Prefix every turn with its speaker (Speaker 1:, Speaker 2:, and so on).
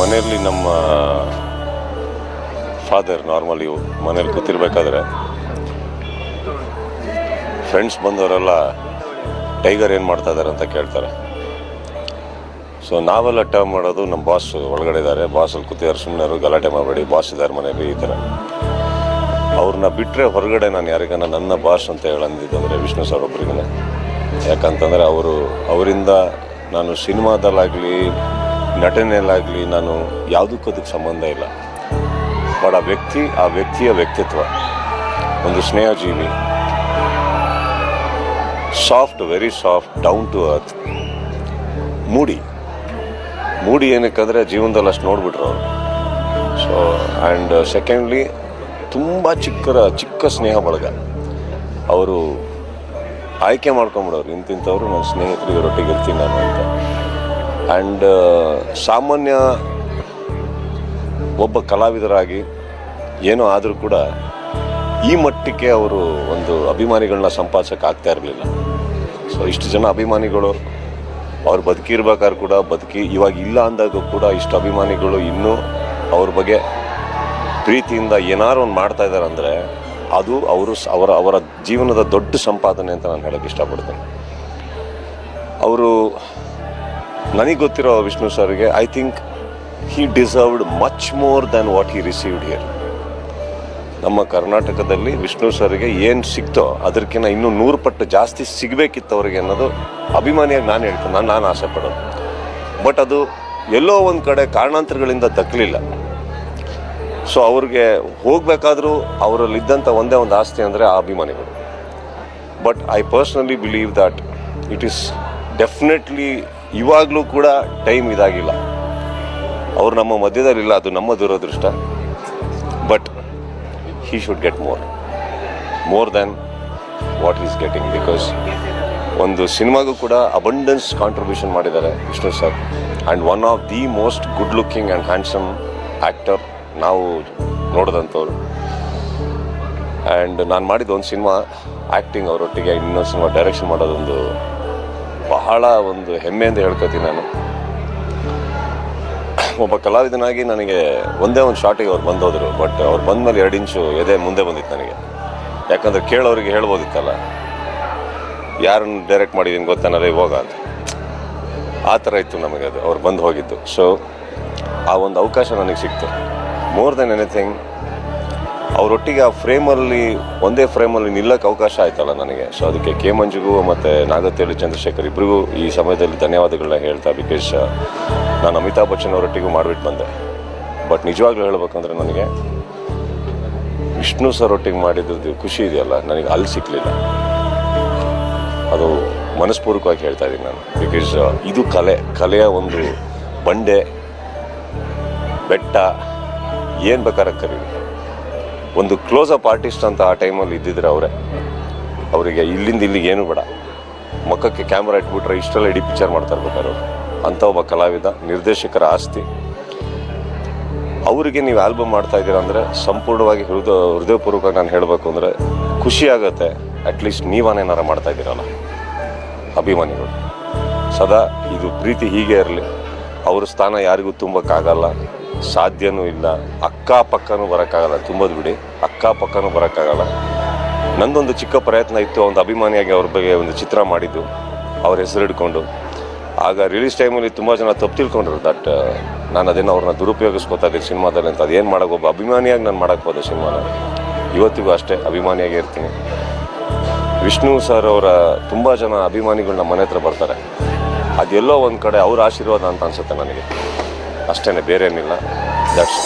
Speaker 1: ಮನೆಯಲ್ಲಿ ನಮ್ಮ father normally ಮನೇಲಿ ಕೂತಿರ್ಬೇಕಾದ್ರೆ ಫ್ರೆಂಡ್ಸ್ ಬಂದವರೆಲ್ಲ ಟೈಗರ್ ಏನು ಮಾಡ್ತಾ ಇದ್ದಾರೆ ಅಂತ ಕೇಳ್ತಾರೆ. ಸೊ ನಾವೆಲ್ಲ ಟರ್ಮ್ ಮಾಡೋದು ನಮ್ಮ ಬಾಸ್ ಒಳಗಡೆ ಇದ್ದಾರೆ ಬಾಸಲ್ಲಿ ಕೂತಿದ್ದಾರೆ ಸುಮ್ಮನೆ ಗಲಾಟೆ ಮಾಡಬೇಡಿ ಬಾಸ್ ಇದ್ದಾರೆ ಮನೆಯಲ್ಲಿ ಈ ಥರ. ಅವ್ರನ್ನ ಬಿಟ್ಟರೆ ಹೊರಗಡೆ ನಾನು ಯಾರಿಗಾನ ನನ್ನ ಬಾಸ್ ಅಂತ ಹೇಳಂದಿದ್ದಂದರೆ ವಿಷ್ಣು ಸರ್ ಒಬ್ಬರಿಗೇ ಯಾಕಂತಂದರೆ ಅವರು, ಅವರಿಂದ ನಾನು ಸಿನಿಮಾದಲ್ಲಾಗಲಿ ನಟನೆಯಲ್ಲಾಗಲಿ ನಾನು ಯಾವುದಕ್ಕೂ ಅದಕ್ಕೆ ಸಂಬಂಧ ಇಲ್ಲ. ಬಟ್ ಆ ವ್ಯಕ್ತಿ, ಆ ವ್ಯಕ್ತಿಯ ವ್ಯಕ್ತಿತ್ವ, ಒಂದು ಸ್ನೇಹಜೀವಿ soft very soft down to earth moody. Moody ಏನಕ್ಕಂದರೆ ಜೀವನದಲ್ಲಿ ಅಷ್ಟು ನೋಡಿಬಿಟ್ರು ಅವರು. ಸೊ ಆ್ಯಂಡ್ ಸೆಕೆಂಡ್ಲಿ ತುಂಬ ಚಿಕ್ಕರ, ಚಿಕ್ಕ ಸ್ನೇಹ ಬಳಗ. ಅವರು ಆಯ್ಕೆ ಮಾಡ್ಕೊಂಬಿಡೋರು, ಇಂತಿಂಥವ್ರು ನನ್ನ ಸ್ನೇಹಿತರು ಇವರೊಟ್ಟಿಗೆ ಇರ್ತೀನಿ ನಾನು ಅಂತ. ಆ್ಯಂಡ್ ಸಾಮಾನ್ಯ ಒಬ್ಬ ಕಲಾವಿದರಾಗಿ ಏನೋ ಆದರೂ ಕೂಡ ಈ ಮಟ್ಟಕ್ಕೆ ಅವರು ಒಂದು ಅಭಿಮಾನಿಗಳನ್ನ ಸಂಪಾದಿಸೋಕೆ ಆಗ್ತಾ ಇರಲಿಲ್ಲ. ಸೊ ಇಷ್ಟು ಜನ ಅಭಿಮಾನಿಗಳು ಅವ್ರು ಬದುಕಿರ್ಬೇಕಾದ್ರೆ ಕೂಡ, ಬದುಕಿ ಇವಾಗ ಇಲ್ಲ ಅಂದಾಗ ಕೂಡ ಇಷ್ಟು ಅಭಿಮಾನಿಗಳು ಇನ್ನೂ ಅವ್ರ ಬಗ್ಗೆ ಪ್ರೀತಿಯಿಂದ ಏನಾರು ಒಂದು ಮಾಡ್ತಾ ಇದ್ದಾರೆ ಅಂದರೆ ಅದು ಅವರು ಅವರ ಅವರ ಜೀವನದ ದೊಡ್ಡ ಸಂಪಾದನೆ ಅಂತ ನಾನು ಹೇಳೋಕ್ಕೆ ಇಷ್ಟಪಡ್ತೇನೆ. ಅವರು ನನಗೆ ಗೊತ್ತಿರೋ ವಿಷ್ಣು ಸರ್ಗೆ I think he deserved much more than what he received here ನಮ್ಮ ಕರ್ನಾಟಕದಲ್ಲಿ ವಿಷ್ಣು ಸರ್ಗೆ ಏನು ಸಿಕ್ತೋ ಅದಕ್ಕಿಂತ ಇನ್ನೂ ನೂರು ಪಟ್ಟು ಜಾಸ್ತಿ ಸಿಗಬೇಕಿತ್ತು ಅವ್ರಿಗೆ ಅನ್ನೋದು ಅಭಿಮಾನಿಯಾಗಿ ನಾನು ಹೇಳ್ತೀನಿ, ನಾನು ನಾನು ಆಸೆ ಪಡೋದು. ಬಟ್ ಅದು ಎಲ್ಲೋ ಒಂದು ಕಡೆ ಕಾರಣಾಂತರಗಳಿಂದ ದಕ್ಕಲಿಲ್ಲ ಸೊ ಅವ್ರಿಗೆ ಹೋಗಬೇಕಾದ್ರೂ ಅವರಲ್ಲಿದ್ದಂಥ ಒಂದೇ ಒಂದು ಆಸ್ತಿ ಅಂದರೆ ಆ ಅಭಿಮಾನಿಗಳು. But I personally believe that it is definitely ಇವಾಗಲೂ ಕೂಡ ಟೈಮ್ ಇದಾಗಿಲ್ಲ. ಅವರು ನಮ್ಮ ಮಧ್ಯದಲ್ಲಿಲ್ಲ, ಅದು ನಮ್ಮ ದುರದೃಷ್ಟ. But he should get more more than what is getting because ಒಂದು ಸಿನಿಮಾಗೂ ಕೂಡ ಅಬಂಡೆನ್ಸ್ ಕಾಂಟ್ರಿಬ್ಯೂಷನ್ ಮಾಡಿದ್ದಾರೆ Vishnu sir. And one of the most good looking and handsome actor ನಾವು ನೋಡಿದಂಥವ್ರು. ಆ್ಯಂಡ್ ನಾನು ಮಾಡಿದ ಒಂದು ಸಿನಿಮಾ ಆ್ಯಕ್ಟಿಂಗ್ ಅವರೊಟ್ಟಿಗೆ ಇನ್ನೊಂದು ಸಿನಿಮಾ ಡೈರೆಕ್ಷನ್ ಮಾಡೋದೊಂದು ಬಹಳ ಒಂದು ಹೆಮ್ಮೆಯಿಂದ ಹೇಳ್ಕೊತೀನಿ ನಾನು. ಒಬ್ಬ ಕಲಾವಿದನಾಗಿ ನನಗೆ ಒಂದೇ ಒಂದು ಶಾಟಿಗೆ ಅವ್ರು ಬಂದೋದ್ರು ಬಟ್ ಅವ್ರು ಬಂದಮೇಲೆ ಎರಡು ಇಂಚು ಎದೆ ಮುಂದೆ ಬಂದಿತ್ತು ನನಗೆ. ಯಾಕಂದ್ರೆ ಕೇಳೋರಿಗೆ ಹೇಳ್ಬೋದಿತ್ತಲ್ಲ, ಯಾರನ್ನು ಡೈರೆಕ್ಟ್ ಮಾಡಿದ್ದೀನಿ ಗೊತ್ತಾನಲ್ಲ ಇವಾಗ ಅಂತ. ಆ ಥರ ಇತ್ತು ನಮಗೆ ಅದು, ಅವ್ರು ಬಂದು ಹೋಗಿದ್ದು. ಸೊ ಆ ಒಂದು ಅವಕಾಶ ನನಗೆ ಸಿಕ್ತು. ಮೋರ್ ದೆನ್ ಎನಿಥಿಂಗ್ ಅವರೊಟ್ಟಿಗೆ ಆ ಫ್ರೇಮಲ್ಲಿ, ಒಂದೇ ಫ್ರೇಮಲ್ಲಿ ನಿಲ್ಲಕ್ಕೆ ಅವಕಾಶ ಆಯ್ತಲ್ಲ ನನಗೆ. ಸೊ ಅದಕ್ಕೆ ಕೆ ಮಂಜುಗೂ ಮತ್ತು ನಾಗತೇಳಿ ಚಂದ್ರಶೇಖರ್ ಇಬ್ಬರಿಗೂ ಈ ಸಮಯದಲ್ಲಿ ಧನ್ಯವಾದಗಳನ್ನ ಹೇಳ್ತಾ ಬಿಕಾಸ್ ನಾನು ಅಮಿತಾಬ್ ಬಚ್ಚನ್ ಅವರೊಟ್ಟಿಗೂ ಮಾಡಿಬಿಟ್ಟು ಬಂದೆ. ಬಟ್ ನಿಜವಾಗ್ಲೂ ಹೇಳ್ಬೇಕಂದ್ರೆ ನನಗೆ ವಿಷ್ಣು ಸರ್ ಒಟ್ಟಿಗೆ ಮಾಡಿದ್ದು ಖುಷಿ ಇದೆಯಲ್ಲ, ನನಗೆ ಅಲ್ಲಿ ಸಿಕ್ಕಲಿಲ್ಲ ಅದು ಮನಸ್ಪೂರ್ವಕವಾಗಿ ಹೇಳ್ತಾ ಇದ್ದೀನಿ ನಾನು. ಬಿಕಾಸ್ ಇದು ಕಲೆ. ಕಲೆಯ ಒಂದು ಬಂಡೆ, ಬೆಟ್ಟ, ಏನು ಬೇಕಾದ್ರೆ ಕರೀಲಿ ಒಂದು ಕ್ಲೋಸ್ ಅಪ್ ಆರ್ಟಿಸ್ಟ್ ಅಂತ ಆ ಟೈಮಲ್ಲಿ ಇದ್ದಿದ್ರೆ ಅವರೇ. ಅವರಿಗೆ ಇಲ್ಲಿಂದ ಇಲ್ಲಿಗೆ ಏನು ಬೇಡ. ಮುಖಕ್ಕೆ ಕ್ಯಾಮ್ರಾ ಇಟ್ಬಿಟ್ರೆ ಇಷ್ಟೆಲ್ಲ ಇಡೀ ಪಿಕ್ಚರ್ ಮಾಡ್ತಾ ಇರ್ಬೇಕಾದ್ರು ಅಂಥ ಒಬ್ಬ ಕಲಾವಿದ, ನಿರ್ದೇಶಕರ ಆಸ್ತಿ. ಅವರಿಗೆ ನೀವು ಆಲ್ಬಮ್ ಮಾಡ್ತಾ ಇದ್ದೀರಾ ಅಂದರೆ ಸಂಪೂರ್ಣವಾಗಿ ಹೃದಯ ಹೃದಯಪೂರ್ವಕವಾಗಿ ನಾನು ಹೇಳಬೇಕು ಅಂದರೆ ಖುಷಿ ಆಗುತ್ತೆ. ಅಟ್ಲೀಸ್ಟ್ ನೀವಾನೇನಾರು ಮಾಡ್ತಾ ಇದ್ದೀರಲ್ಲ. ಅಭಿಮಾನಿಗಳು. ಸದಾ ಇದು ಪ್ರೀತಿ ಹೀಗೆ ಇರಲಿ. ಅವ್ರ ಸ್ಥಾನ ಯಾರಿಗೂ ತುಂಬಕ್ಕಾಗಲ್ಲ. ಸಾಧ್ಯನೂ ಇಲ್ಲ. ಅಕ್ಕಪಕ್ಕನೂ ಬರೋಕ್ಕಾಗಲ್ಲ. ತುಂಬೋದು ಬಿಡಿ. ಅಕ್ಕಪಕ್ಕನೂ ಬರೋಕ್ಕಾಗಲ್ಲ. ನಂದೊಂದು ಚಿಕ್ಕ ಪ್ರಯತ್ನ ಇತ್ತು. ಒಂದು ಅಭಿಮಾನಿಯಾಗಿ ಅವ್ರ ಬಗ್ಗೆ ಒಂದು ಚಿತ್ರ ಮಾಡಿದ್ದು. ಅವ್ರ ಹೆಸರು ಹಿಡ್ಕೊಂಡು. ಆಗ ರಿಲೀಸ್ ಟೈಮಲ್ಲಿ ತುಂಬ ಜನ ತಪ್ಪು ತಿಳ್ಕೊಂಡ್ರು. ದಟ್ ನಾನು ಅದನ್ನು ಅವ್ರನ್ನ ದುರುಪಯೋಗಿಸ್ಕೊತಾ ಇದ್ದೀನಿ ಸಿನಿಮಾದಲ್ಲಿ ಅಂತ. ಅದೇನು ಮಾಡೋಕೆ ಒಬ್ಬ ಅಭಿಮಾನಿಯಾಗಿ ನಾನು ಮಾಡೋಕ್ಕೆ ಹೋದೆ ಸಿನಿಮಾನ. ಇವತ್ತಿಗೂ ಅಷ್ಟೇ ಅಭಿಮಾನಿಯಾಗಿ ಇರ್ತೀನಿ. ವಿಷ್ಣು ಸರ್ ಅವರ ತುಂಬ ಜನ ಅಭಿಮಾನಿಗಳು ನಮ್ಮ ಮನೆ ಹತ್ರ ಬರ್ತಾರೆ. ಅದೆಲ್ಲೋ ಒಂದು ಕಡೆ ಅವ್ರ ಆಶೀರ್ವಾದ ಅಂತ ಅನ್ಸುತ್ತೆ ನನಗೆ. ಅಷ್ಟೇ ಬೇರೆ ಏನಿಲ್ಲ ದಟ್ಸ್